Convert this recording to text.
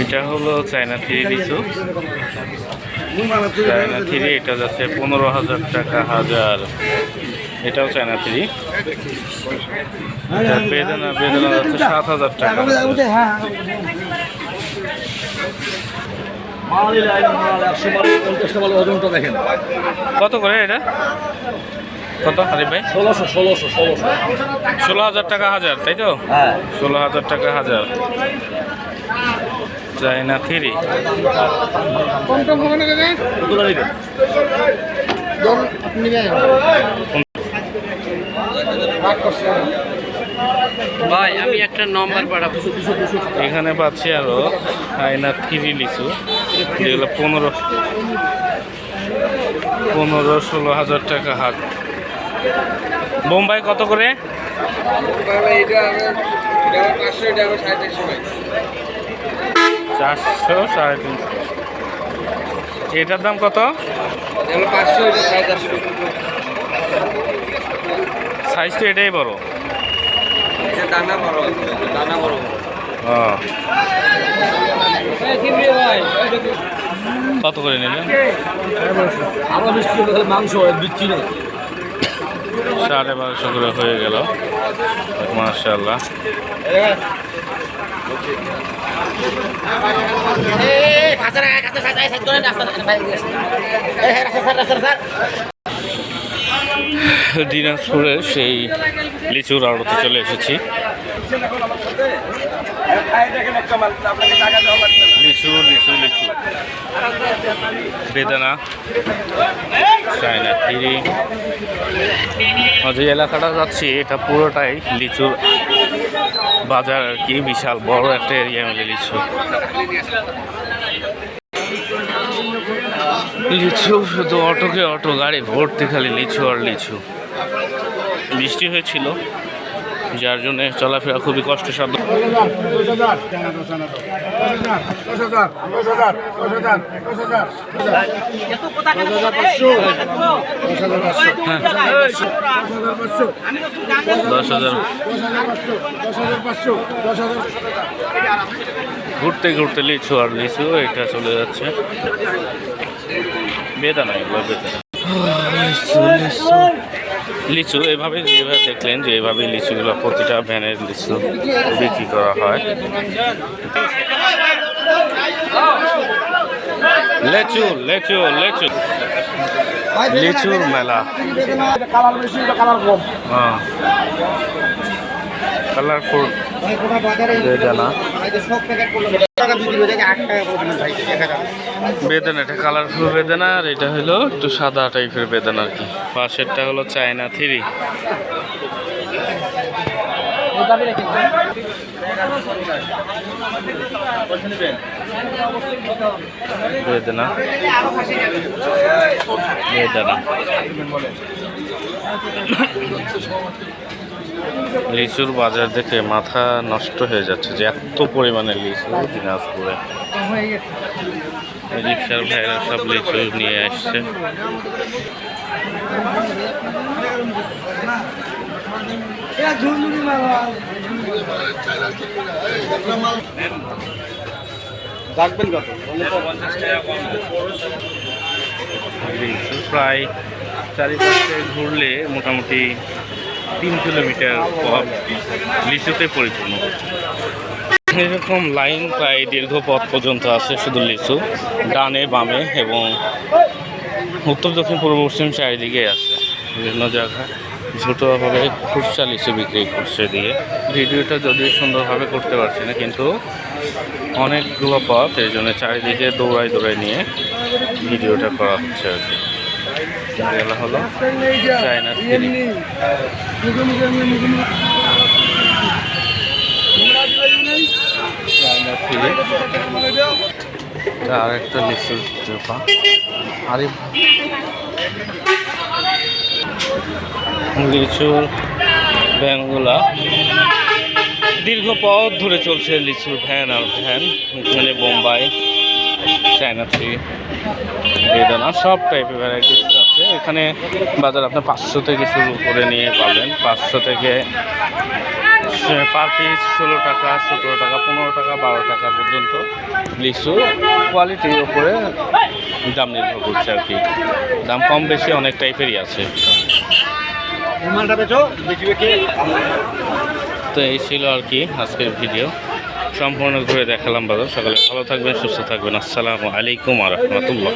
এটা হলো China three লিচু চায়না থ্রি এটা যাচ্ছে পনেরো হাজার টাকা হাজার। এটাও চায়না থ্রি বেদনা বেদনা যাচ্ছে সাত হাজার টাকা কত করে এটা? কত হারিফ ভাই? ষোলোশো ষোলোশো ষোলোশো ষোলো হাজার টাকা হাজার তাই তো? হ্যাঁ। ষোলো হাজার টাকা হাজার। চায়না থ্রি ভাই আমি একটা নম্বর পাঠাবো। এখানে পাচ্ছি আরও চায়না থ্রি লিচু। যেগুলো পনেরো পনেরো ষোলো হাজার টাকা হাট। বোম্বাই কত করে? চারশো সাড়ে তিনশো। এটার দাম কত? সাইজ তো এটাই বড়। ও। কত করে নিলেন? মাংস দিচ্ছি না সাড়ে বারোশো করে হয়ে গেল। মার্শাল্লাহ দিনাজপুরে সেই লিচুর আড়তে চলে এসেছি। লিচু লিচু লিচু। বেদানা চায়না যে এলাকাটা যাচ্ছি, এটা পুরোটাই লিচুর বাজার আর কি, বিশাল বড় একটা এরিয়া মিলে লিচু। লিচু, শুধু অটোকে অটো, গাড়ি ভর্তি, খালি লিচু আর লিচু। বৃষ্টি হয়েছিল। যার জন্য চলাফেরা খুবই কষ্টসাধ্য। দশ ঘুরতে ঘুরতে লিচু আর লিচু, এটা চলে যাচ্ছে। বেদানা, এগুলো বেদানা। লিচু এভাবে যেভাবে দেখলেন যে এভাবে লিচুগুলো প্রতিটা ভ্যানের লিচু বিক্রি করা হয়। লেচু লেচু লেচু। লিচুর মেলা। হ্যাঁ। কালারফুল। বেদানা বেদানা, এটা কালারফুল বেদানা, আর এটা হলো একটু সাদা টাইপের বেদানা আর কি। পাশেরটা হলো চায়না থ্রি। বেদানা। বেদানা। লিচুর বাজার দেখে মাথা নষ্ট হয়ে যাচ্ছে যে এত পরিমাণে লিচু দিনাজপুরে। রিক্সার ভাইরা সব লিচু নিয়ে আসছে। রাখবেন কত? প্রায় চারিপাশে ঘুরলে মোটামুটি তিন কিলোমিটার পথ লিচুতে পরিপূর্ণ। এরকম লাইন প্রায় দীর্ঘ পথ পর্যন্ত আছে শুধু লিচু, ডানে, বামে এবং উত্তর, দক্ষিণ, পূর্ব, পশ্চিম চারিদিকে আছে বিভিন্ন জায়গায় ছোটোভাবে খুচরা লিচু বিক্রি করছে দিয়ে ভিডিওটা যদিও সুন্দরভাবে করতে পারছি না, কিন্তু অনেকগুলো পথ, এই জন্য চারিদিকে দৌড়াই দৌড়াই নিয়ে ভিডিওটা করা হচ্ছে আর কি। আর একটা লিচুর চোপা দীর্ঘ পথ ধরে চলছে লিচুর ভ্যান আর ভ্যান। এখানে বোম্বাই, চায়না থ্রি, বেদানা, সব টাইপের ভ্যারাইটিস আছে। এখানে বাজার আপনার পাঁচশো থেকে শুরু করে নিয়ে পাবেন। পাঁচশো থেকে পার পিস ষোলো টাকা সতেরো টাকা পনেরো টাকা বারো টাকা পর্যন্ত লিচু। কোয়ালিটির উপরে দাম নির্ভর করছে আর কি। দাম কম বেশি অনেক টাইপেরই আছে। তো এই ছিল আর কি আজকের ভিডিও সম্পূর্ণ ঘুরে দেখালাম বাজার সকালে ভালো থাকবেন সুস্থ থাকবেন। আসসালামু আলাইকুম আ রহমতুল্লাহ।